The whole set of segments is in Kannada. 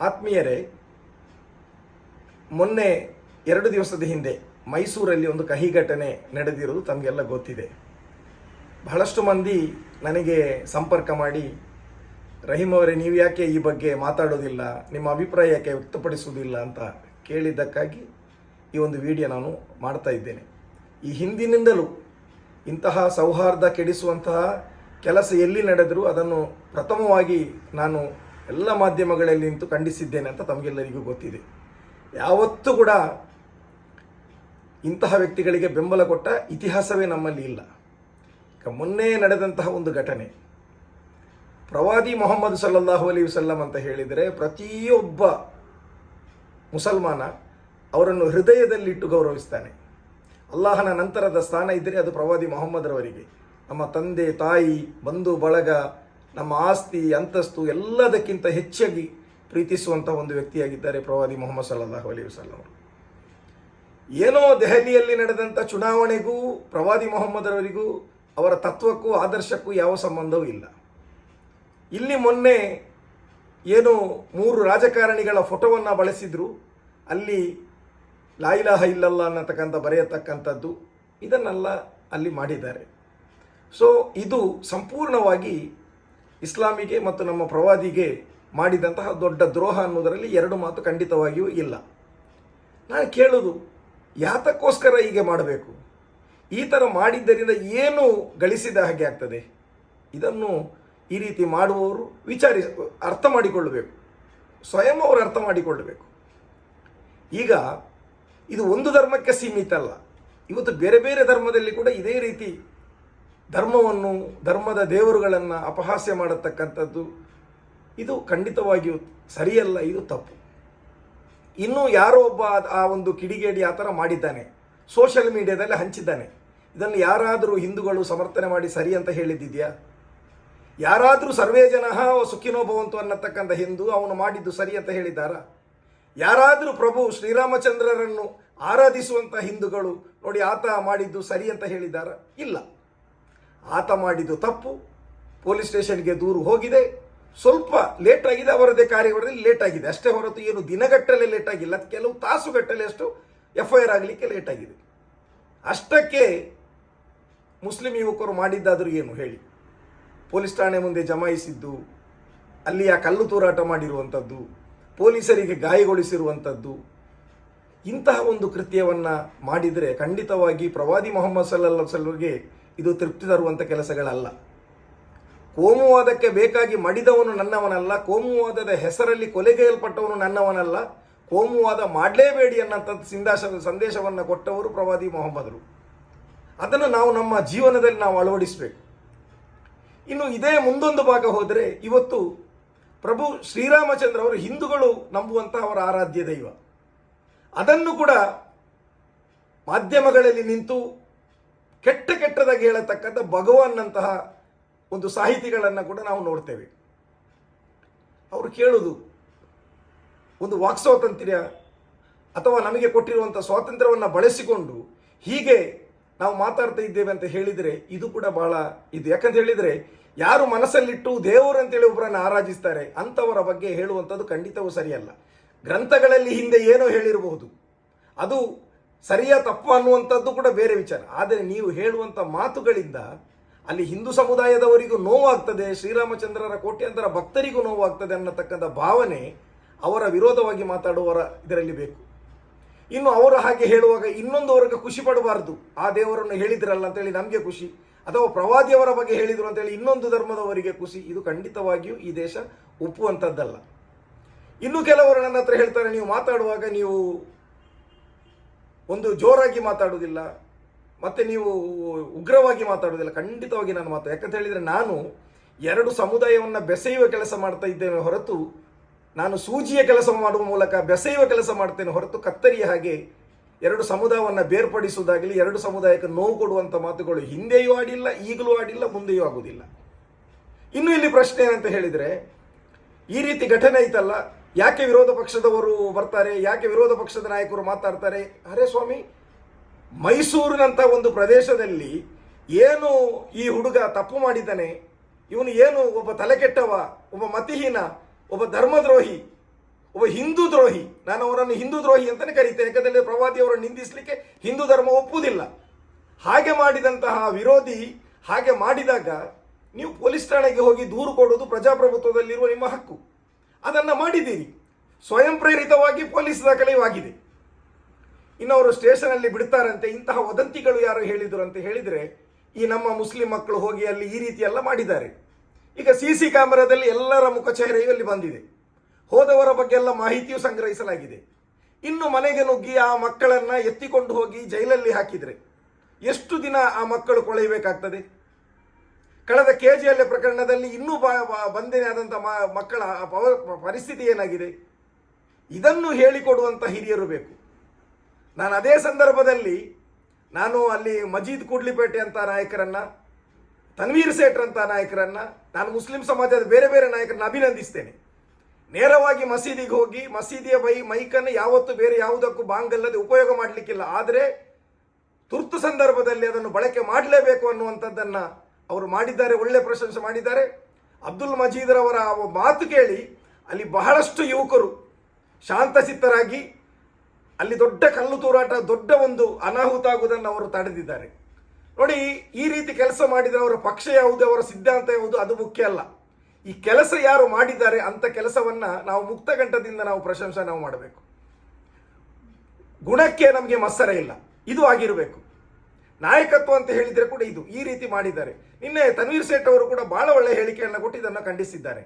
ಆತ್ಮೀಯರೇ, ಮೊನ್ನೆ ಎರಡು ದಿವಸದ ಹಿಂದೆ ಮೈಸೂರಲ್ಲಿ ಒಂದು ಕಹಿ ಘಟನೆ ನಡೆದಿರೋದು ತಮಗೆಲ್ಲ ಗೊತ್ತಿದೆ. ಬಹಳಷ್ಟು ಮಂದಿ ನನಗೆ ಸಂಪರ್ಕ ಮಾಡಿ ರಹೀಮ್ ಅವರೇ, ನೀವು ಯಾಕೆ ಈ ಬಗ್ಗೆ ಮಾತಾಡೋದಿಲ್ಲ? ನಿಮ್ಮ ಅಭಿಪ್ರಾಯ ಯಾಕೆ ವ್ಯಕ್ತಪಡಿಸುವುದಿಲ್ಲ? ಅಂತ ಕೇಳಿದ್ದಕ್ಕಾಗಿ ಈ ಒಂದು ವಿಡಿಯೋ ನಾನು ಮಾಡ್ತಾ ಇದ್ದೇನೆ. ಈ ಹಿಂದಿನಿಂದಲೂ ಇಂತಹ ಸೌಹಾರ್ದ ಕೆಡಿಸುವಂತಹ ಕೆಲಸ ಎಲ್ಲಿ ನಡೆದರೂ ಅದನ್ನು ಪ್ರಥಮವಾಗಿ ನಾನು ಎಲ್ಲ ಮಾಧ್ಯಮಗಳಲ್ಲಿ ನಿಂತು ಖಂಡಿಸಿದ್ದೇನೆ ಅಂತ ತಮಗೆಲ್ಲರಿಗೂ ಗೊತ್ತಿದೆ. ಯಾವತ್ತೂ ಕೂಡ ಇಂತಹ ವ್ಯಕ್ತಿಗಳಿಗೆ ಬೆಂಬಲ ಕೊಟ್ಟ ಇತಿಹಾಸವೇ ನಮ್ಮಲ್ಲಿ ಇಲ್ಲ. ಮೊನ್ನೆ ನಡೆದಂತಹ ಒಂದು ಘಟನೆ. ಪ್ರವಾದಿ ಮೊಹಮ್ಮದ್ ಸಲ್ಲಲ್ಲಾಹು ಅಲಿ ವಸಲ್ಲಂ ಅಂತ ಹೇಳಿದರೆ ಪ್ರತಿಯೊಬ್ಬ ಮುಸಲ್ಮಾನ ಅವರನ್ನು ಹೃದಯದಲ್ಲಿಟ್ಟು ಗೌರವಿಸ್ತಾನೆ. ಅಲ್ಲಾಹನ ನಂತರದ ಸ್ಥಾನ ಇದ್ದರೆ ಅದು ಪ್ರವಾದಿ ಮೊಹಮ್ಮದ್ರವರಿಗೆ ನಮ್ಮ ತಂದೆ, ತಾಯಿ, ಬಂಧು, ಬಳಗ ನಮ್ಮ ಆಸ್ತಿ, ಅಂತಸ್ತು ಎಲ್ಲದಕ್ಕಿಂತ ಹೆಚ್ಚಾಗಿ ಪ್ರೀತಿಸುವಂಥ ಒಂದು ವ್ಯಕ್ತಿಯಾಗಿದ್ದಾರೆ ಪ್ರವಾದಿ ಮೊಹಮ್ಮದ್ ಸಲ್ಲಾಹು ಅಲಿ ಅವರು. ಏನೋ ದೆಹಲಿಯಲ್ಲಿ ನಡೆದಂಥ ಚುನಾವಣೆಗೂ, ಪ್ರವಾದಿ ಮೊಹಮ್ಮದರವರಿಗೂ ಅವರ ತತ್ವಕ್ಕೂ, ಆದರ್ಶಕ್ಕೂ ಯಾವ ಸಂಬಂಧವೂ ಇಲ್ಲ. ಇಲ್ಲಿ ಮೊನ್ನೆ ಏನು ಮೂರು ರಾಜಕಾರಣಿಗಳ ಫೋಟೋವನ್ನು ಬಳಸಿದ್ರು. ಅಲ್ಲಿ ಲಾಯಿಲಾಹ ಇಲ್ಲಲ್ಲ ಅನ್ನತಕ್ಕಂಥ, ಬರೆಯತಕ್ಕಂಥದ್ದು ಇದನ್ನೆಲ್ಲ ಅಲ್ಲಿ ಮಾಡಿದ್ದಾರೆ. ಸೊ ಇದು ಸಂಪೂರ್ಣವಾಗಿ ಇಸ್ಲಾಮಿಗೆ ಮತ್ತು ನಮ್ಮ ಪ್ರವಾದಿಗೆ ಮಾಡಿದಂತಹ ದೊಡ್ಡ ದ್ರೋಹ ಅನ್ನೋದರಲ್ಲಿ ಎರಡು ಮಾತು ಖಂಡಿತವಾಗಿಯೂ ಇಲ್ಲ. ನಾನು ಕೇಳೋದು, ಯಾತಕ್ಕೋಸ್ಕರ ಹೀಗೆ ಮಾಡಬೇಕು? ಈ ಥರ ಮಾಡಿದ್ದರಿಂದ ಏನು ಗಳಿಸಿದ ಹಾಗೆ ಆಗ್ತದೆ? ಇದನ್ನು ಈ ರೀತಿ ಮಾಡುವವರು ವಿಚಾರಿ, ಅರ್ಥ ಮಾಡಿಕೊಳ್ಳಬೇಕು. ಸ್ವಯಂ ಅವರು ಅರ್ಥ ಮಾಡಿಕೊಳ್ಳಬೇಕು. ಈಗ ಇದು ಒಂದು ಧರ್ಮಕ್ಕೆ ಸೀಮಿತ ಅಲ್ಲ. ಇವತ್ತು ಬೇರೆ ಬೇರೆ ಧರ್ಮದಲ್ಲಿ ಕೂಡ ಇದೇ ರೀತಿ ಧರ್ಮವನ್ನು, ಧರ್ಮದ ದೇವರುಗಳನ್ನು ಅಪಹಾಸ್ಯ ಮಾಡತಕ್ಕಂಥದ್ದು, ಇದು ಖಂಡಿತವಾಗಿಯೂ ಸರಿಯಲ್ಲ, ಇದು ತಪ್ಪು. ಇನ್ನೂ ಯಾರೋ ಒಬ್ಬ ಆ ಒಂದು ಕಿಡಿಗೇಡಿ ಆ ಥರ ಮಾಡಿದ್ದಾನೆ ಸೋಷಿಯಲ್ ಮೀಡಿಯಾದಲ್ಲಿ ಹಂಚಿದ್ದಾನೆ. ಇದನ್ನು ಯಾರಾದರೂ ಹಿಂದೂಗಳು ಸಮರ್ಥನೆ ಮಾಡಿ ಸರಿ ಅಂತ ಹೇಳಿದ್ದಿದೆಯಾ? ಯಾರಾದರೂ ಸರ್ವೇ ಜನ ಸುಖಿನೋ ಭವಂತು ಅನ್ನತಕ್ಕಂಥ ಹಿಂದೂ ಅವನು ಮಾಡಿದ್ದು ಸರಿ ಅಂತ ಹೇಳಿದ್ದಾರಾ? ಯಾರಾದರೂ ಪ್ರಭು ಶ್ರೀರಾಮಚಂದ್ರರನ್ನು ಆರಾಧಿಸುವಂಥ ಹಿಂದೂಗಳು ನೋಡಿ ಆತ ಮಾಡಿದ್ದು ಸರಿ ಅಂತ ಹೇಳಿದ್ದಾರಾ? ಇಲ್ಲ. ಆತ ಮಾಡಿದ್ದು ತಪ್ಪು, ಪೊಲೀಸ್ ಸ್ಟೇಷನ್ಗೆ ದೂರು ಹೋಗಿದೆ. ಸ್ವಲ್ಪ ಲೇಟ್ ಆಗಿದೆ, ಅವರದೇ ಕಾರ್ಯವರದಲ್ಲಿ ಲೇಟ್ ಆಗಿದೆ. ಅಷ್ಟೇ ಹೊರತು ಏನು ದಿನಗಟ್ಟಲೆ ಲೇಟ್ ಆಗಿಲ್ಲ ಕೆಲವು ತಾಸುಗಟ್ಟಲೆ ಅಷ್ಟು ಎಫ್ ಐ ಆರ್ ಆಗಲಿಕ್ಕೆ ಲೇಟ್ ಆಗಿದೆ. ಅಷ್ಟಕ್ಕೆ ಮುಸ್ಲಿಂ ಯುವಕರು ಮಾಡಿದ್ದಾದರೂ ಏನು ಹೇಳಿ? ಪೊಲೀಸ್ ಠಾಣೆ ಮುಂದೆ ಜಮಾಯಿಸಿದ್ದು, ಅಲ್ಲಿ ಆ ಕಲ್ಲು ತೂರಾಟ ಮಾಡಿರುವಂಥದ್ದು ಪೊಲೀಸರಿಗೆ ಗಾಯಗೊಳಿಸಿರುವಂಥದ್ದು ಇಂತಹ ಒಂದು ಕೃತ್ಯವನ್ನು ಮಾಡಿದರೆ ಖಂಡಿತವಾಗಿ ಪ್ರವಾದಿ ಮೊಹಮ್ಮದ್ ಸಲ್ಲಲ್ಲ ಸಲ್ಲರಿಗೆ ಇದು ತೃಪ್ತಿ ತರುವಂಥ ಕೆಲಸಗಳಲ್ಲ. ಕೋಮುವಾದಕ್ಕೆ ಬೇಕಾಗಿ ಮಡಿದವನು ನನ್ನವನಲ್ಲ, ಕೋಮುವಾದದ ಹೆಸರಲ್ಲಿ ಕೊಲೆಗೈಯಲ್ಪಟ್ಟವನು ನನ್ನವನಲ್ಲ, ಕೋಮುವಾದ ಮಾಡಲೇಬೇಡಿ ಅನ್ನೋಂಥದ್ದು ಸಂದೇಶ, ಸಂದೇಶವನ್ನು ಕೊಟ್ಟವರು ಪ್ರವಾದಿ ಮೊಹಮ್ಮದರು. ಅದನ್ನು ನಾವು ನಮ್ಮ ಜೀವನದಲ್ಲಿ ನಾವು ಅಳವಡಿಸಬೇಕು. ಇನ್ನು ಇದೇ ಮುಂದೊಂದು ಭಾಗ ಹೋದರೆ, ಇವತ್ತು ಪ್ರಭು ಶ್ರೀರಾಮಚಂದ್ರ ಅವರು ಹಿಂದೂಗಳು ನಂಬುವಂಥ ಅವರ ಆರಾಧ್ಯ ದೈವ. ಅದನ್ನು ಕೂಡ ಮಾಧ್ಯಮಗಳಲ್ಲಿ ನಿಂತು ಕೆಟ್ಟ ಕೆಟ್ಟದಾಗಿ ಹೇಳತಕ್ಕಂಥ ಭಗವಾನ್ನಂತಹ ಒಂದು ಸಾಹಿತಿಗಳನ್ನು ಕೂಡ ನಾವು ನೋಡ್ತೇವೆ. ಅವರು ಕೇಳುವುದು ಒಂದು ವಾಕ್ ಸ್ವಾತಂತ್ರ್ಯ ಅಥವಾ ನಮಗೆ ಕೊಟ್ಟಿರುವಂಥ ಸ್ವಾತಂತ್ರ್ಯವನ್ನು ಬಳಸಿಕೊಂಡು ಹೀಗೆ ನಾವು ಮಾತಾಡ್ತಾ ಇದ್ದೇವೆ ಅಂತ ಹೇಳಿದರೆ ಇದು ಕೂಡ ಬಹಳ ಇದು. ಯಾಕಂತ ಹೇಳಿದರೆ, ಯಾರು ಮನಸ್ಸಲ್ಲಿಟ್ಟು ದೇವರು ಅಂತೇಳಿ ಒಬ್ಬರನ್ನು ಆರಾಧಿಸ್ತಾರೆ, ಅಂಥವರ ಬಗ್ಗೆ ಹೇಳುವಂಥದ್ದು ಖಂಡಿತವೂ ಸರಿಯಲ್ಲ. ಗ್ರಂಥಗಳಲ್ಲಿ ಹಿಂದೆ ಏನೋ ಹೇಳಿರಬಹುದು. ಅದು ಸರಿಯ ತಪ್ಪು ಅನ್ನುವಂಥದ್ದು ಕೂಡ ಬೇರೆ ವಿಚಾರ. ಆದರೆ ನೀವು ಹೇಳುವಂಥ ಮಾತುಗಳಿಂದ ಅಲ್ಲಿ ಹಿಂದೂ ಸಮುದಾಯದವರಿಗೂ ನೋವಾಗ್ತದೆ, ಶ್ರೀರಾಮಚಂದ್ರರ ಕೋಟ್ಯಾಂತರ ಭಕ್ತರಿಗೂ ನೋವಾಗ್ತದೆ ಅನ್ನತಕ್ಕಂಥ ಭಾವನೆ ಅವರ ವಿರೋಧವಾಗಿ ಮಾತಾಡುವವರ ಇದರಲ್ಲಿ ಬೇಕು. ಇನ್ನು ಅವರು ಹಾಗೆ ಹೇಳುವಾಗ ಇನ್ನೊಂದು ವರ್ಗ ಖುಷಿ ಪಡಬಾರ್ದು. ಆ ದೇವರನ್ನು ಹೇಳಿದ್ರಲ್ಲ ಅಂತೇಳಿ ನಮಗೆ ಖುಷಿ, ಅಥವಾ ಪ್ರವಾದಿಯವರ ಬಗ್ಗೆ ಹೇಳಿದ್ರು ಅಂತೇಳಿ ಇನ್ನೊಂದು ಧರ್ಮದವರಿಗೆ ಖುಷಿ, ಇದು ಖಂಡಿತವಾಗಿಯೂ ಈ ದೇಶ ಒಪ್ಪುವಂಥದ್ದಲ್ಲ. ಇನ್ನು ಕೆಲವರು ನನ್ನ ಹತ್ರ ಹೇಳ್ತಾರೆ, ನೀವು ಮಾತಾಡುವಾಗ ನೀವು ಒಂದು ಜೋರಾಗಿ ಮಾತಾಡುವುದಿಲ್ಲ, ಮತ್ತೆ ನೀವು ಉಗ್ರವಾಗಿ ಮಾತಾಡುವುದಿಲ್ಲ, ಖಂಡಿತವಾಗಿ ನಾನು ಮಾತು ಯಾಕಂತ ಹೇಳಿದರೆ ನಾನು ಎರಡು ಸಮುದಾಯವನ್ನು ಬೆಸೆಯುವ ಕೆಲಸ ಮಾಡ್ತಾ ಇದ್ದೇನೆ ಹೊರತು ನಾನು ಸೂಜಿಯ ಕೆಲಸ ಮಾಡುವ ಮೂಲಕ ಬೆಸೆಯುವ ಕೆಲಸ ಮಾಡ್ತೇನೆ ಹೊರತು ಕತ್ತರಿಯ ಹಾಗೆ ಎರಡು ಸಮುದಾಯವನ್ನು ಬೇರ್ಪಡಿಸುವುದಾಗಲಿ, ಎರಡು ಸಮುದಾಯಕ್ಕೆ ನೋವು ಕೊಡುವಂಥ ಮಾತುಗಳು ಹಿಂದೆಯೂ ಆಡಿಲ್ಲ, ಈಗಲೂ ಆಡಿಲ್ಲ, ಮುಂದೆಯೂ ಆಗುವುದಿಲ್ಲ. ಇನ್ನು ಇಲ್ಲಿ ಪ್ರಶ್ನೆ ಏನಂತ ಹೇಳಿದರೆ, ಈ ರೀತಿ ಘಟನೆ ಐತಲ್ಲ ಯಾಕೆ ವಿರೋಧ ಪಕ್ಷದವರು ಬರ್ತಾರೆ? ಯಾಕೆ ವಿರೋಧ ಪಕ್ಷದ ನಾಯಕರು ಮಾತಾಡ್ತಾರೆ? ಅರೆ ಸ್ವಾಮಿ ಮೈಸೂರಿನಂಥ ಒಂದು ಪ್ರದೇಶದಲ್ಲಿ ಏನು ಈ ಹುಡುಗ ತಪ್ಪು ಮಾಡಿದ್ದಾನೆ? ಇವನು ಏನು ಒಬ್ಬ ತಲೆಕೆಟ್ಟವ, ಒಬ್ಬ ಮತಿಹೀನ, ಒಬ್ಬ ಧರ್ಮದ್ರೋಹಿ, ಒಬ್ಬ ಹಿಂದೂ ದ್ರೋಹಿ? ನಾನು ಅವರನ್ನು ಹಿಂದೂ ದ್ರೋಹಿ ಅಂತಲೇ ಕರೀತೇನೆ. ಯಾಕಂದರೆ ಪ್ರವಾದಿಯವರನ್ನು ನಿಂದಿಸಲಿಕ್ಕೆ ಹಿಂದೂ ಧರ್ಮ ಒಪ್ಪುವುದಿಲ್ಲ. ಹಾಗೆ ಮಾಡಿದಂತಹ ವಿರೋಧಿ ಹಾಗೆ ಮಾಡಿದಾಗ ನೀವು ಪೊಲೀಸ್ ಠಾಣೆಗೆ ಹೋಗಿ ದೂರು ಕೊಡುವುದು ಪ್ರಜಾಪ್ರಭುತ್ವದಲ್ಲಿರುವ ನಿಮ್ಮ ಹಕ್ಕು. ಅದನ್ನು ಮಾಡಿದ್ದೀರಿ ಸ್ವಯಂ ಪ್ರೇರಿತವಾಗಿ ಪೊಲೀಸ್ ದಾಖಲೆಯೂ ಇನ್ನು ಅವರು ಸ್ಟೇಷನಲ್ಲಿ ಬಿಡ್ತಾರಂತೆ, ಇಂತಹ ವದಂತಿಗಳು ಯಾರು ಹೇಳಿದರು ಅಂತ ಹೇಳಿದರೆ, ಈ ನಮ್ಮ ಮುಸ್ಲಿಂ ಮಕ್ಕಳು ಹೋಗಿ ಅಲ್ಲಿ ಈ ರೀತಿ ಎಲ್ಲ ಮಾಡಿದ್ದಾರೆ. ಈಗ ಸಿ ಸಿ ಕ್ಯಾಮೆರಾದಲ್ಲಿ ಎಲ್ಲರ ಮುಖಚಹರೆಯು ಅಲ್ಲಿ ಬಂದಿದೆ. ಹೋದವರ ಬಗ್ಗೆ ಎಲ್ಲ ಮಾಹಿತಿಯೂ ಸಂಗ್ರಹಿಸಲಾಗಿದೆ. ಇನ್ನು ಮನೆಗೆ ನುಗ್ಗಿ ಆ ಮಕ್ಕಳನ್ನು ಎತ್ತಿಕೊಂಡು ಹೋಗಿ ಜೈಲಲ್ಲಿ ಹಾಕಿದರೆ, ಎಷ್ಟು ದಿನ ಆ ಮಕ್ಕಳು ಕೊಳೆಯಬೇಕಾಗ್ತದೆ? ಕಳೆದ ಕೆ ಜಿ ಎಲ್ ಪ್ರಕರಣದಲ್ಲಿ ಇನ್ನೂ ಬ, ಬ- ಆದಂಥ ಮಕ್ಕಳ ಪರಿಸ್ಥಿತಿ ಏನಾಗಿದೆ? ಇದನ್ನು ಹೇಳಿಕೊಡುವಂಥ ಹಿರಿಯರು ಬೇಕು. ನಾನು ಅದೇ ಸಂದರ್ಭದಲ್ಲಿ ನಾನು ಅಲ್ಲಿ ಮಜೀದ್ ಕೂಡ್ಲಿಪೇಟೆ ಅಂತ ನಾಯಕರನ್ನ, ತನ್ವೀರ್ ಸೇಠ್ ಅಂತ ನಾಯಕರನ್ನ, ನಾನು ಮುಸ್ಲಿಂ ಸಮಾಜದ ಬೇರೆ ಬೇರೆ ನಾಯಕರನ್ನ ಅಭಿನಂದಿಸ್ತೇನೆ. ನೇರವಾಗಿ ಮಸೀದಿಗೆ ಹೋಗಿ, ಮಸೀದಿಯ ಬೈ ಮೈಕನ್ನು ಯಾವತ್ತೂ ಬೇರೆ ಯಾವುದಕ್ಕೂ ಬಾಂಗಲ್ಲದೆ ಉಪಯೋಗ ಮಾಡಲಿಕ್ಕಿಲ್ಲ. ಆದರೆ ತುರ್ತು ಸಂದರ್ಭದಲ್ಲಿ ಅದನ್ನು ಬಳಕೆ ಮಾಡಲೇಬೇಕು ಅನ್ನುವಂಥದ್ದನ್ನು ಅವರು ಮಾಡಿದ್ದಾರೆ, ಒಳ್ಳೆ ಪ್ರಶಂಸೆ ಮಾಡಿದ್ದಾರೆ. ಅಬ್ದುಲ್ ಮಜೀದ್ರವರ ಮಾತು ಕೇಳಿ ಅಲ್ಲಿ ಬಹಳಷ್ಟು ಯುವಕರು ಶಾಂತಚಿತ್ತರಾಗಿ ಅಲ್ಲಿ ದೊಡ್ಡ ಕಲ್ಲು ತೂರಾಟ, ದೊಡ್ಡ ಒಂದು ಅನಾಹುತ ಆಗುವುದನ್ನು ಅವರು ತಡೆದಿದ್ದಾರೆ. ನೋಡಿ, ಈ ರೀತಿ ಕೆಲಸ ಮಾಡಿದರೆ ಅವರ ಪಕ್ಷ ಯಾವುದು, ಅವರ ಸಿದ್ಧಾಂತ ಯಾವುದು, ಅದು ಮುಖ್ಯ ಅಲ್ಲ. ಈ ಕೆಲಸ ಯಾರು ಮಾಡಿದ್ದಾರೆ ಅಂತ ಕೆಲಸವನ್ನ ನಾವು ಮುಕ್ತಗಂಠದಿಂದ ನಾವು ಪ್ರಶಂಸೆ ನಾವು ಮಾಡಬೇಕು. ಗುಣಕ್ಕೆ ನಮಗೆ ಮತ್ಸರ ಇಲ್ಲ. ಇದು ಆಗಿರಬೇಕು. ನಾಯಕತ್ವ ಅಂತ ಹೇಳಿದರೆ ಕೂಡ ಇದು. ಈ ರೀತಿ ಮಾಡಿದ್ದಾರೆ. ನಿನ್ನೆ ತನ್ವೀರ್ ಸೇಠ್ ಅವರು ಕೂಡ ಬಹಳ ಒಳ್ಳೆಯ ಹೇಳಿಕೆಯನ್ನು ಕೊಟ್ಟು ಇದನ್ನು ಖಂಡಿಸಿದ್ದಾರೆ.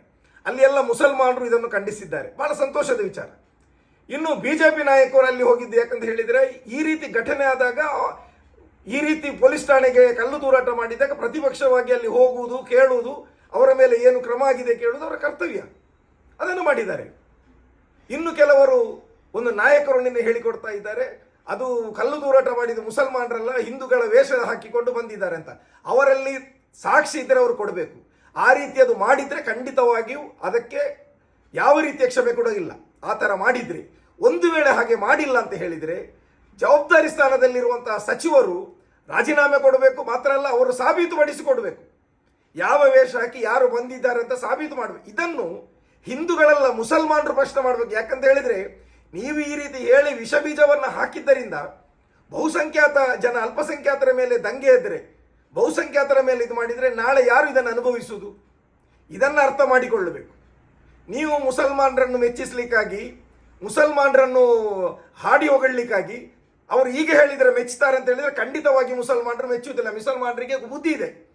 ಅಲ್ಲಿ ಎಲ್ಲ ಮುಸಲ್ಮಾನರು ಇದನ್ನು ಖಂಡಿಸಿದ್ದಾರೆ. ಬಹಳ ಸಂತೋಷದ ವಿಚಾರ. ಇನ್ನು ಬಿಜೆಪಿ ನಾಯಕರು ಅಲ್ಲಿ ಹೋಗಿದ್ದು ಯಾಕಂತ ಹೇಳಿದರೆ, ಈ ರೀತಿ ಘಟನೆ ಆದಾಗ, ಈ ರೀತಿ ಪೊಲೀಸ್ ಠಾಣೆಗೆ ಕಲ್ಲು ತೂರಾಟ ಮಾಡಿದಾಗ ಪ್ರತಿಪಕ್ಷವಾಗಿ ಅಲ್ಲಿ ಹೋಗುವುದು, ಕೇಳುವುದು, ಅವರ ಮೇಲೆ ಏನು ಕ್ರಮ ಆಗಿದೆ ಕೇಳುವುದು ಅವರ ಕರ್ತವ್ಯ. ಅದನ್ನು ಮಾಡಿದ್ದಾರೆ. ಇನ್ನು ಕೆಲವರು ಒಂದು ನಾಯಕರು ನಿನ್ನೆ ಹೇಳಿಕೊಡ್ತಾ ಇದ್ದಾರೆ, ಅದು ಕಲ್ಲು ತೂರಾಟ ಮಾಡಿದ ಮುಸಲ್ಮಾನರೆಲ್ಲ, ಹಿಂದೂಗಳ ವೇಷ ಹಾಕಿಕೊಂಡು ಬಂದಿದ್ದಾರೆ ಅಂತ. ಅವರಲ್ಲಿ ಸಾಕ್ಷಿ ಇದ್ದರೆ ಅವರು ಕೊಡಬೇಕು. ಆ ರೀತಿ ಅದು ಮಾಡಿದರೆ ಖಂಡಿತವಾಗಿಯೂ ಅದಕ್ಕೆ ಯಾವ ರೀತಿಯ ಕ್ಷಮೆ ಕೂಡ ಇಲ್ಲ. ಆ ಥರ ಮಾಡಿದರೆ, ಒಂದು ವೇಳೆ ಹಾಗೆ ಮಾಡಿಲ್ಲ ಅಂತ ಹೇಳಿದರೆ, ಜವಾಬ್ದಾರಿ ಸ್ಥಾನದಲ್ಲಿರುವಂತಹ ಸಚಿವರು ರಾಜೀನಾಮೆ ಕೊಡಬೇಕು ಮಾತ್ರ ಅಲ್ಲ, ಅವರು ಸಾಬೀತುಪಡಿಸಿಕೊಡ್ಬೇಕು ಯಾವ ವೇಷ ಹಾಕಿ ಯಾರು ಬಂದಿದ್ದಾರೆ ಅಂತ ಸಾಬೀತು ಮಾಡಬೇಕು. ಇದನ್ನು ಹಿಂದೂಗಳೆಲ್ಲ ಮುಸಲ್ಮಾನರು ಪ್ರಶ್ನೆ ಮಾಡಬೇಕು. ಯಾಕಂತ ಹೇಳಿದ್ರೆ, ನೀವು ಈ ರೀತಿ ಹೇಳಿ ವಿಷ ಬೀಜವನ್ನು ಹಾಕಿದ್ದರಿಂದ ಬಹುಸಂಖ್ಯಾತ ಜನ, ಅಲ್ಪಸಂಖ್ಯಾತರ ಮೇಲೆ ದಂಗೆ ಎದ್ರೆ ಬಹುಸಂಖ್ಯಾತರ ಮೇಲೆ ಇದು ಮಾಡಿದರೆ ನಾಳೆ ಯಾರು ಇದನ್ನು ಅನುಭವಿಸುವುದು? ಇದನ್ನು ಅರ್ಥ ಮಾಡಿಕೊಳ್ಳಬೇಕು. ನೀವು ಮುಸಲ್ಮಾನರನ್ನು ಮೆಚ್ಚಿಸಲಿಕ್ಕಾಗಿ, ಮುಸಲ್ಮಾನರನ್ನು ಹಾಡಿ ಹೊಗಳಲಿಕ್ಕಾಗಿ ಅವರು ಈಗ ಹೇಳಿದರೆ ಮೆಚ್ಚುತ್ತಾರೆ ಅಂತ ಹೇಳಿದರೆ ಖಂಡಿತವಾಗಿ ಮುಸಲ್ಮಾನರು ಮೆಚ್ಚುವುದಿಲ್ಲ. ಮುಸಲ್ಮಾನರಿಗೆ ಬುದ್ಧಿ ಇದೆ.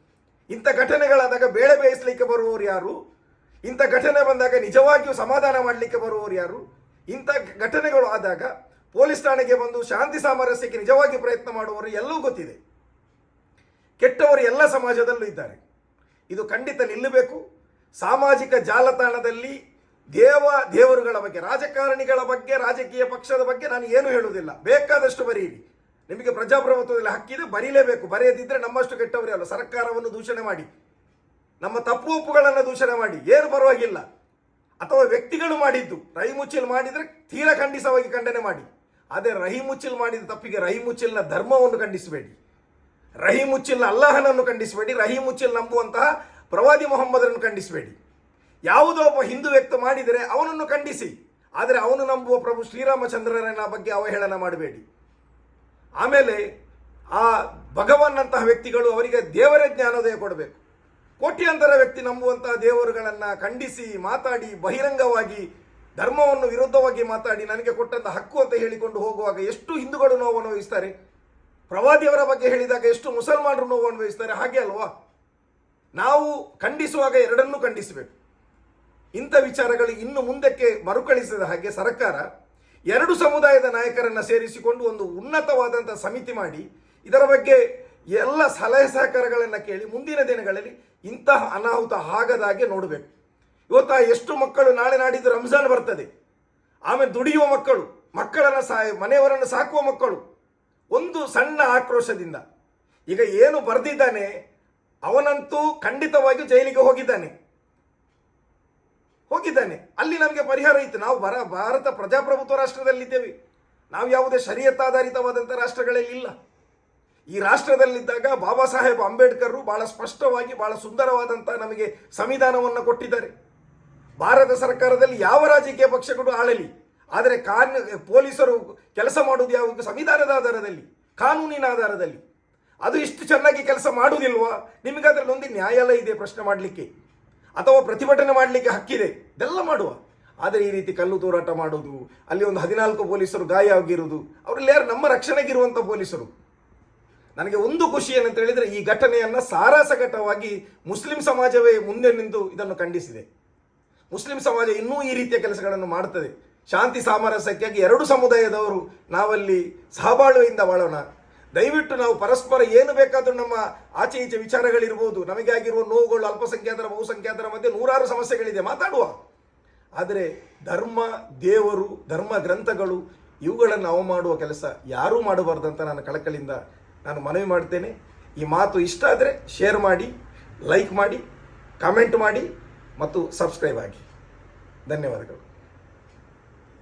ಇಂಥ ಘಟನೆಗಳಾದಾಗ ಬೇಳೆ ಬೇಯಿಸಲಿಕ್ಕೆ ಬರುವವರು ಯಾರು? ಇಂಥ ಘಟನೆ ಬಂದಾಗ ನಿಜವಾಗಿಯೂ ಸಮಾಧಾನ ಮಾಡಲಿಕ್ಕೆ ಬರುವವರು ಯಾರು? ಇಂಥ ಘಟನೆಗಳು ಆದಾಗ ಪೊಲೀಸ್ ಠಾಣೆಗೆ ಬಂದು ಶಾಂತಿ ಸಾಮರಸ್ಯಕ್ಕೆ ನಿಜವಾಗಿ ಪ್ರಯತ್ನ ಮಾಡುವವರು ಎಲ್ಲವೂ ಗೊತ್ತಿದೆ. ಕೆಟ್ಟವರು ಎಲ್ಲ ಸಮಾಜದಲ್ಲೂ ಇದ್ದಾರೆ. ಇದು ಖಂಡಿತ ನಿಲ್ಲಬೇಕು. ಸಾಮಾಜಿಕ ಜಾಲತಾಣದಲ್ಲಿ ದೇವ, ದೇವರುಗಳ ಬಗ್ಗೆ, ರಾಜಕಾರಣಿಗಳ ಬಗ್ಗೆ, ರಾಜಕೀಯ ಪಕ್ಷದ ಬಗ್ಗೆ ನಾನು ಏನು ಹೇಳುವುದಿಲ್ಲ. ಬೇಕಾದಷ್ಟು ಬರೀರಿ. ನಿಮಗೆ ಪ್ರಜಾಪ್ರಭುತ್ವದಲ್ಲಿ ಹಕ್ಕಿದೆ ಬರೀಲೇಬೇಕು. ಬರೆಯದಿದ್ದರೆ ನಮ್ಮಷ್ಟು ಕೆಟ್ಟವರೇ ಅಲ್ಲ. ಸರ್ಕಾರವನ್ನು ದೂಷಣೆ ಮಾಡಿ. ನಮ್ಮ ತಪ್ಪು ಒಪ್ಪುಗಳನ್ನು ದೂಷಣೆ ಮಾಡಿ. ಏನು ಪರವಾಗಿಲ್ಲ. ಅಥವಾ ವ್ಯಕ್ತಿಗಳು ಮಾಡಿದ್ದು ರಹಿಮುಚ್ಚಿಲ್ ಮಾಡಿದರೆ ತೀರಾ ಖಂಡಿಸವಾಗಿ ಖಂಡನೆ ಮಾಡಿ. ಆದರೆ ರಹಿಮುಚ್ಚಿಲ್ ಮಾಡಿದ ತಪ್ಪಿಗೆ ರೈ ಮುಚ್ಚಿಲ್ನ ಧರ್ಮವನ್ನು ಖಂಡಿಸಬೇಡಿ. ರಹಿ ಮುಚ್ಚಿಲ್ ಅಲ್ಲಾಹನನ್ನು ಖಂಡಿಸಬೇಡಿ ರಹಿ ಮುಚ್ಚಿಲ್ ನಂಬುವಂತಹ ಪ್ರವಾದಿ ಮೊಹಮ್ಮದರನ್ನು ಖಂಡಿಸಬೇಡಿ. ಯಾವುದೋ ಒಬ್ಬ ಹಿಂದೂ ವ್ಯಕ್ತ ಮಾಡಿದರೆ ಅವನನ್ನು ಖಂಡಿಸಿ, ಆದರೆ ಅವನು ನಂಬುವ ಪ್ರಭು ಶ್ರೀರಾಮಚಂದ್ರನ ಬಗ್ಗೆ ಅವಹೇಳನ ಮಾಡಬೇಡಿ. ಆಮೇಲೆ ಆ ಭಗವನ್ನಂತಹ ವ್ಯಕ್ತಿಗಳು ಅವರಿಗೆ ದೇವರ ಜ್ಞಾನೋದಯ ಕೊಡಬೇಕು. ಕೋಟ್ಯಾಂತರ ವ್ಯಕ್ತಿ ನಂಬುವಂತಹ ದೇವರುಗಳನ್ನು ಖಂಡಿಸಿ, ಮಾತಾಡಿ, ಬಹಿರಂಗವಾಗಿ, ಧರ್ಮವನ್ನು ವಿರುದ್ಧವಾಗಿ ಮಾತಾಡಿ, ನನಗೆ ಕೊಟ್ಟಂತ ಹಕ್ಕು ಅಂತ ಹೇಳಿಕೊಂಡು ಹೋಗುವಾಗ ಎಷ್ಟು ಹಿಂದೂಗಳು ನೋವು ಅನುಭವಿಸ್ತಾರೆ ಪ್ರವಾದಿಯವರ ಬಗ್ಗೆ ಹೇಳಿದಾಗ ಎಷ್ಟು ಮುಸಲ್ಮಾನರು ನೋವು ಅನುಭವಿಸ್ತಾರೆ? ಹಾಗೆ ಅಲ್ವಾ? ನಾವು ಖಂಡಿಸುವಾಗ ಎರಡನ್ನೂ ಖಂಡಿಸಬೇಕು. ಇಂಥ ವಿಚಾರಗಳು ಇನ್ನು ಮುಂದಕ್ಕೆ ಮರುಕಳಿಸಿದ ಹಾಗೆ ಸರ್ಕಾರ ಎರಡು ಸಮುದಾಯದ ನಾಯಕರನ್ನು ಸೇರಿಸಿಕೊಂಡು ಒಂದು ಉನ್ನತವಾದಂಥ ಸಮಿತಿ ಮಾಡಿ, ಇದರ ಬಗ್ಗೆ ಎಲ್ಲ ಸಲಹೆ ಸಹಕಾರಗಳನ್ನು ಕೇಳಿ ಮುಂದಿನ ದಿನಗಳಲ್ಲಿ ಇಂತಹ ಅನಾಹುತ ಆಗದಾಗೆ ನೋಡಬೇಕು. ಇವತ್ತು ಎಷ್ಟು ಮಕ್ಕಳು ನಾಳೆ ನಾಡಿದ್ದು ರಂಜಾನ್ ಬರ್ತದೆ. ಆಮೇಲೆ ದುಡಿಯುವ ಮಕ್ಕಳು, ಮಕ್ಕಳನ್ನು ಸಾ ಮನೆಯವರನ್ನು ಸಾಕುವ ಮಕ್ಕಳು ಒಂದು ಸಣ್ಣ ಆಕ್ರೋಶದಿಂದ. ಈಗ ಏನು ಬರೆದಿದ್ದಾನೆ, ಅವನಂತೂ ಖಂಡಿತವಾಗಿಯೂ ಜೈಲಿಗೆ ಹೋಗಿದ್ದಾನೆ. ಹೋಗಿದ್ದಾನೆ. ಅಲ್ಲಿ ನಮಗೆ ಪರಿಹಾರ ಇತ್ತು. ನಾವು ಬರ, ಭಾರತ ಪ್ರಜಾಪ್ರಭುತ್ವ ರಾಷ್ಟ್ರದಲ್ಲಿದ್ದೇವೆ. ನಾವು ಯಾವುದೇ ಶರೀಯತ್ತಾಧಾರಿತವಾದಂಥ ರಾಷ್ಟ್ರಗಳಲ್ಲಿ ಇಲ್ಲ. ಈ ರಾಷ್ಟ್ರದಲ್ಲಿದ್ದಾಗ ಬಾಬಾ ಸಾಹೇಬ್ ಅಂಬೇಡ್ಕರ್ ಬಹಳ ಸ್ಪಷ್ಟವಾಗಿ, ಬಹಳ ಸುಂದರವಾದಂಥ ನಮಗೆ ಸಂವಿಧಾನವನ್ನು ಕೊಟ್ಟಿದ್ದಾರೆ. ಭಾರತ ಸರ್ಕಾರದಲ್ಲಿ ಯಾವ ರಾಜಕೀಯ ಪಕ್ಷಗಳು ಆಳಲಿ? ಆದರೆ ಕಾನ್, ಪೊಲೀಸರು ಕೆಲಸ ಮಾಡುವುದು ಯಾವಾಗ ಸಂವಿಧಾನದ ಆಧಾರದಲ್ಲಿ, ಕಾನೂನಿನ ಆಧಾರದಲ್ಲಿ. ಅದು ಇಷ್ಟು ಚೆನ್ನಾಗಿ ಕೆಲಸ ಮಾಡುವುದಿಲ್ವಾ? ನಿಮಗೆ ಅದರಲ್ಲಿ ಒಂದು ನ್ಯಾಯಾಲಯ ಇದೆ ಪ್ರಶ್ನೆ ಮಾಡಲಿಕ್ಕೆ. ಅಥವಾ ಪ್ರತಿಭಟನೆ ಮಾಡಲಿಕ್ಕೆ ಹಕ್ಕಿದೆ. ಇದೆಲ್ಲ ಮಾಡುವ. ಆದರೆ ಈ ರೀತಿ ಕಲ್ಲು ತೂರಾಟ ಮಾಡೋದು ಅಲ್ಲಿ ಒಂದು ಹದಿನಾಲ್ಕು ಪೊಲೀಸರು ಗಾಯ ಆಗಿರುವುದು, ಅವರಲ್ಲಿ ಯಾರು ನಮ್ಮ ರಕ್ಷಣೆಗಿರುವಂಥ ಪೊಲೀಸರು? ನನಗೆ ಒಂದು ಖುಷಿ ಏನಂತ ಹೇಳಿದರೆ, ಈ ಘಟನೆಯನ್ನು ಸಾರಾಸಗಟವಾಗಿ ಮುಸ್ಲಿಂ ಸಮಾಜವೇ ಮುಂದೆ ನಿಂತು ಇದನ್ನು ಖಂಡಿಸಿದೆ. ಮುಸ್ಲಿಂ ಸಮಾಜ ಇನ್ನೂ ಈ ರೀತಿಯ ಕೆಲಸಗಳನ್ನು ಮಾಡ್ತದೆ. ಶಾಂತಿ ಸಾಮರಸ್ಯಕ್ಕಾಗಿ ಎರಡು ಸಮುದಾಯದವರು ನಾವಲ್ಲಿ ಸಹಬಾಳ್ವೆಯಿಂದ ಬಾಳೋಣ. ದಯವಿಟ್ಟು ನಾವು ಪರಸ್ಪರ ಏನು ಬೇಕಾದರೂ ನಮ್ಮ ಆಚೆ ಈಚೆ ವಿಚಾರಗಳಿರ್ಬೋದು. ನಮಗೆ ಆಗಿರುವ ನೋವುಗಳು ಅಲ್ಪಸಂಖ್ಯಾತರ, ಬಹುಸಂಖ್ಯಾತರ ಮಧ್ಯೆ ನೂರಾರು ಸಮಸ್ಯೆಗಳಿದೆ. ಮಾತಾಡುವ. ಆದರೆ ಧರ್ಮ, ದೇವರು, ಧರ್ಮ ಗ್ರಂಥಗಳು ಇವುಗಳನ್ನು ಅವಮಾಡುವ ಕೆಲಸ ಯಾರೂ ಮಾಡಬಾರ್ದಂತ ನಾನು ಕಳಕಳಿಂದ ನಾನು ಮನವಿ ಮಾಡ್ತೇನೆ. ಈ ಮಾತು ಇಷ್ಟ ಆದರೆ ಶೇರ್ ಮಾಡಿ ಲೈಕ್ ಮಾಡಿ ಕಮೆಂಟ್ ಮಾಡಿ ಮತ್ತು ಸಬ್ಸ್ಕ್ರೈಬ್ ಆಗಿ. ಧನ್ಯವಾದಗಳು.